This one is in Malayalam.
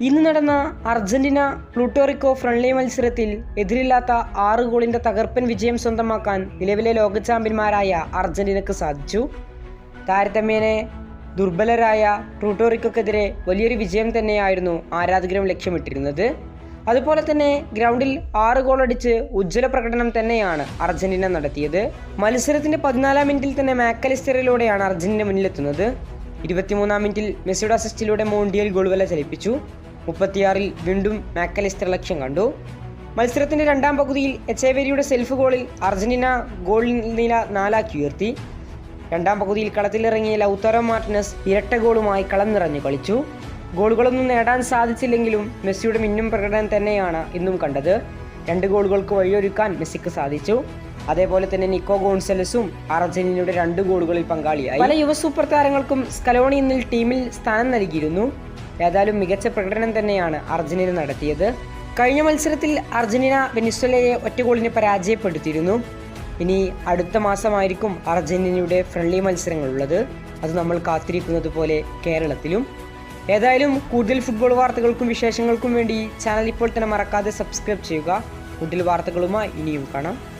ഇന്ന് നടന്ന അർജന്റീന പ്ലൂട്ടോറിക്കോ ഫ്രണ്ട്ലി മത്സരത്തിൽ എതിരില്ലാത്ത ആറ് ഗോളിന്റെ തകർപ്പൻ വിജയം സ്വന്തമാക്കാൻ നിലവിലെ ലോക ചാമ്പ്യന്മാരായ അർജന്റീനക്ക് സാധിച്ചു. താരതമ്യേനെ ദുർബലരായ പ്ലൂട്ടോറിക്കോക്കെതിരെ വലിയൊരു വിജയം തന്നെയായിരുന്നു ആരാധകരും ലക്ഷ്യമിട്ടിരുന്നത്. അതുപോലെ തന്നെ ഗ്രൗണ്ടിൽ ആറ് ഗോളടിച്ച് ഉജ്ജ്വല പ്രകടനം തന്നെയാണ് അർജന്റീന നടത്തിയത്. മത്സരത്തിന്റെ പതിനാലാം മിനിറ്റിൽ തന്നെ മാക്കലിസ്റ്ററിലൂടെയാണ് അർജന്റീന മുന്നിലെത്തുന്നത്. ഇരുപത്തിമൂന്നാം മിനിറ്റിൽ മെസ്സിയുടെ അസിസ്റ്റിലൂടെ മോണ്ടിയൽ ഗോൾ വല ചലിപ്പിച്ചു. മുപ്പത്തിയാറിൽ വീണ്ടും മാക്കലിസ്റ്റർ ലക്ഷ്യം കണ്ടു. മത്സരത്തിന്റെ രണ്ടാം പകുതിയിൽ എച്ചേവേരിയുടെ സെൽഫ് ഗോളിൽ അർജന്റീന ഗോൾ നില നാലാക്കി ഉയർത്തി. രണ്ടാം പകുതിയിൽ കളത്തിലിറങ്ങിയ ലൗത്തറോ മാർട്ടിനസ് ഇരട്ട ഗോളുമായി കളം നിറഞ്ഞു കളിച്ചു. ഗോളുകളൊന്നും നേടാൻ സാധിച്ചില്ലെങ്കിലും മെസ്സിയുടെ മിന്നും പ്രകടനം തന്നെയാണ് ഇന്നും കണ്ടത്. രണ്ട് ഗോളുകൾക്ക് വഴിയൊരുക്കാൻ മെസ്സിക്ക് സാധിച്ചു. അതേപോലെ തന്നെ നിക്കോ ഗോൺസലസും അർജന്റീനയുടെ രണ്ട് ഗോളുകളിൽ പങ്കാളിയായി. പല യുവ സൂപ്പർ താരങ്ങൾക്കും സ്കലോണി ഇന്നിൽ ടീമിൽ സ്ഥാനം നൽകിയിരുന്നു. ഏതായാലും മികച്ച പ്രകടനം തന്നെയാണ് അർജന്റീന നടത്തിയത്. കഴിഞ്ഞ മത്സരത്തിൽ അർജന്റീന വെനിസ്വലയെ ഒറ്റ ഗോളിന് പരാജയപ്പെടുത്തിയിരുന്നു. ഇനി അടുത്ത മാസമായിരിക്കും അർജന്റീനയുടെ ഫ്രണ്ട്ലി മത്സരങ്ങളുള്ളത്. അത് നമ്മൾ കാത്തിരിക്കുന്നത് പോലെ കേരളത്തിലും. ഏതായാലും കൂടുതൽ ഫുട്ബോൾ വാർത്തകൾക്കും വിശേഷങ്ങൾക്കും വേണ്ടി ചാനൽ ഇപ്പോൾ തന്നെ മറക്കാതെ സബ്സ്ക്രൈബ് ചെയ്യുക. കൂടുതൽ വാർത്തകളുമായി ഇനിയും കാണാം.